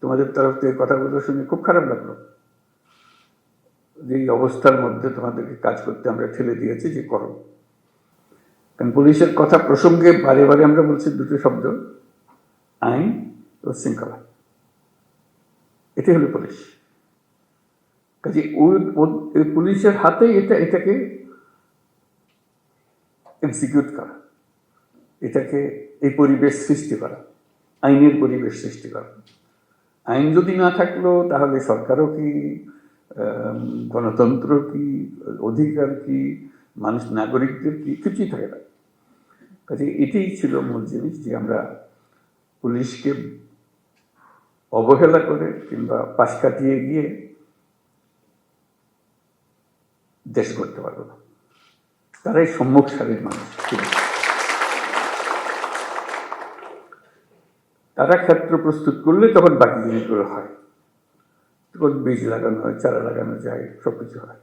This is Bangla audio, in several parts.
তোমাদের তরফ থেকে কথাগুলো শুনে খুব খারাপ লাগল। যে এই অবস্থার মধ্যে তোমাদেরকে কাজ করতে আমরা ঠেলে দিয়েছি, যে করো। কারণ পুলিশের কথা প্রসঙ্গে বারে বারে আমরা বলছি দুটো শব্দ, আইন ও শৃঙ্খলা। এটাই হলো পুলিশ। কাজে ওই পুলিশের হাতে এটা, এটাকে এক্সিকিউট করা। এটাকে এই পরিবেশ সৃষ্টি করা, আইনের পরিবেশ সৃষ্টি করা। আইন যদি না থাকল, তাহলে সরকারও কি গণতন্ত্র কি, অধিকার কি, মানুষ, নাগরিকদের কি, কিছুই থাকে না। কাজে এটাই ছিল মূল জিনিস যে আমরা পুলিশকে অবহেলা করে কিংবা পাশ কাটিয়ে গিয়ে দেশ করতে পারব না। তারাই সম্মুখ সারির মানুষ। তারা ক্ষেত্র প্রস্তুত করলে তখন বাকি জিনিসগুলো হয়। তখন বীজ লাগানো হয়, চারা লাগানো যায় সব কিছু হয়।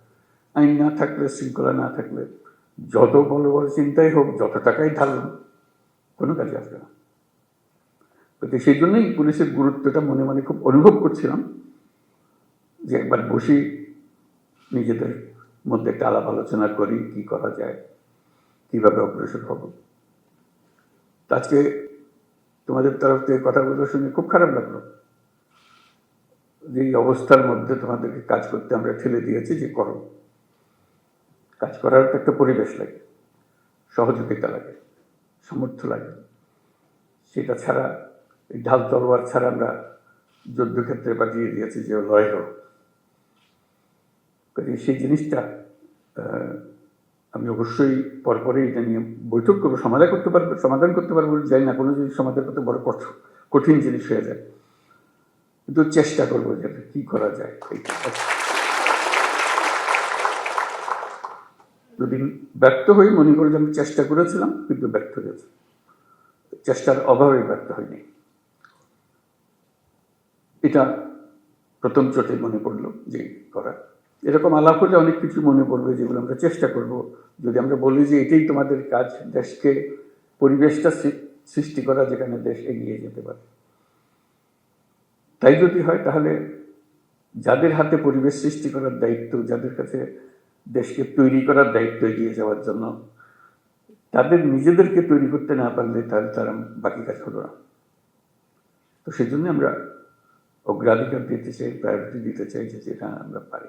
আইন না থাকলে, শৃঙ্খলা না থাকলে, যত বড় বড় চিন্তাই হোক, যত টাকাই ঢালুন কোনো কাজে আসবে না। তো সেই জন্যই পুলিশের গুরুত্বটা মনে মনে খুব অনুভব করছিলাম যে একবার বসি, নিজেদের মধ্যে একটা আলাপ আলোচনা করি, কি করা যায়, কীভাবে অগ্রসর হব। আজকে তোমাদের তরফ থেকে কথাগুলো শুনে খুব খারাপ লাগল। যে এই অবস্থার মধ্যে তোমাদেরকে কাজ করতে আমরা ঠেলে দিয়েছি যে করো। কাজ করার একটা পরিবেশ লাগে, সহযোগিতা লাগে, সামর্থ্য লাগে। সেটা ছাড়া, এই ঢাল তলোয়ার ছাড়া আমরা যুদ্ধক্ষেত্রে পাঠিয়ে দিয়েছি যে লড়াই হোক। সেই জিনিসটা আমি অবশ্যই পরপরে এটা নিয়ে বৈঠক করব, সমাধান করতে পারব, সমাধান করতে পারব যাই না, কোনো জিনিস সমাধান করতে বড় কঠ- কঠিন জিনিস হয়ে যায়। কিন্তু চেষ্টা করব যে কি করা যায়। যদি ব্যর্থ হই, মনে করি যে আমি চেষ্টা করেছিলাম, কিন্তু ব্যর্থ হয়েছে চেষ্টার অভাবে ব্যর্থ হয়নি এটা প্রথম চোটে মনে পড়ল যে করা। এরকম আলাপ হলে অনেক কিছু মনে পড়বে যেগুলো আমরা চেষ্টা করব। যদি আমরা বলি যে এটাই তোমাদের কাজ, দেশকে, পরিবেশটা সৃষ্টি করা যেখানে দেশ এগিয়ে যেতে পারে। তাই যদি হয় তাহলে যাদের হাতে পরিবেশ সৃষ্টি করার দায়িত্ব, যাদের কাছে দেশকে তৈরি করার দায়িত্ব এগিয়ে যাওয়ার জন্য, তাদের নিজেদেরকে তৈরি করতে না পারলে তাহলে তারা বাকি কাজ হলো না। তো সেই জন্য আমরা অগ্রাধিকার দিতে চাই প্রায়োরিটি দিতে চাই যে যেটা আমরা পারি।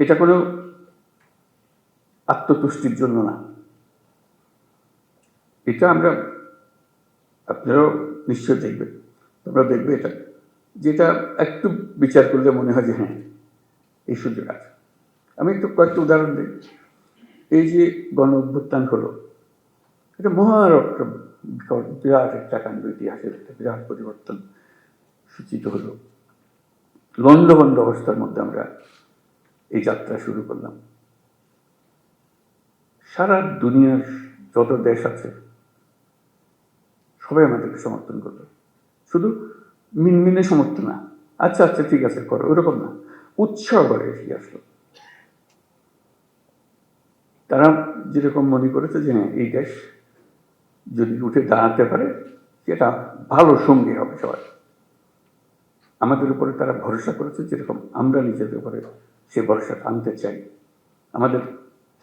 এটা কোনো আত্মতুষ্টির জন্য না। এটা আমরা আপনারাও নিশ্চয় দেখবেন। তোমরা দেখবে এটা। যেটা একটু বিচার করলে মনে হয় যে হ্যাঁ এই সুযোগ আছে। আমি একটু কয়েকটা উদাহরণ দিই। এই যে গণ অভ্যুত্থান হলো, এটা মহার একটা বিরাট একটা কাণ্ড, ইতিহাসের একটা বিরাট পরিবর্তন সূচিত হলো। লন্ডভন্ড অবস্থার মধ্যে আমরা যাত্রা শুরু করলাম। সারা দুনিয়ার যত দেশ আছে, সবাই আমাদেরকে সমর্থন করল। শুধু মিনমিনে সমর্থন না আচ্ছা আচ্ছা ঠিক আছে, করো, ওরকম না, উৎসাহ করে এসে আসলো। তারা যেরকম মনে করেছে যে হ্যাঁ এই দেশ যদি উঠে দাঁড়াতে পারে, সেটা ভালো সঙ্গী হবে সবাই। আমাদের উপরে তারা ভরসা করেছে যেরকম আমরা নিজেদের উপরে সে ভরসা আনতে চাই। আমাদের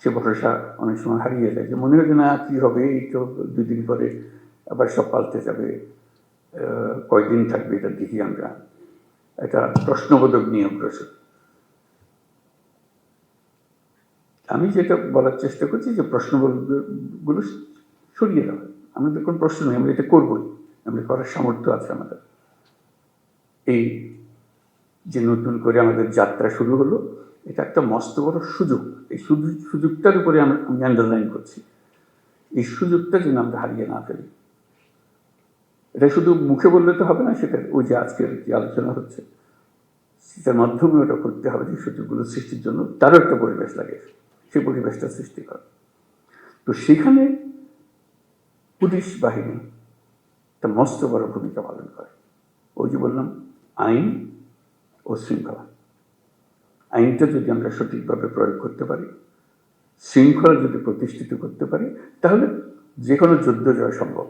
সে ভরসা অনেক সময় হারিয়ে যায় যে মনে হয় না, কী হবে? এই তো দুই দিন পরে আবার সব পাল্টে যাবে। কয়দিন থাকবে এটা দেখি আমরা। এটা প্রশ্নবোধক নিয়ে অগ্রসর আমি যেটা বলার চেষ্টা করছি যে প্রশ্নগুলো সরিয়ে দেওয়া আমাদের কোনো প্রশ্ন নেই, আমরা এটা করবই। আমরা করার সামর্থ্য আছে আমাদের। এই যে নতুন করে আমাদের যাত্রা শুরু হলো, এটা একটা মস্ত বড় সুযোগ। এই সুযোগটার উপরে আমরা আমি আন্ডারলাইন করছি। এই সুযোগটা যেন আমরা হারিয়ে না ফেলি। এটা শুধু মুখে বললে তো হবে না, সেটা ওই যে আজকের যে আলোচনা হচ্ছে, সেটার মাধ্যমে ওটা করতে হবে যে সুযোগগুলো সৃষ্টির জন্য তারও একটা পরিবেশ লাগে, সেই পরিবেশটা সৃষ্টি করা। তো সেখানে পুলিশ বাহিনী একটা মস্ত বড় ভূমিকা পালন করে। ওই যে বললাম, আইন ও শৃঙ্খলা। আইনটা যদি আমরা সঠিকভাবে প্রয়োগ করতে পারি, শৃঙ্খলা যদি প্রতিষ্ঠিত করতে পারি, তাহলে যে কোনো যুদ্ধ জয় সম্ভব।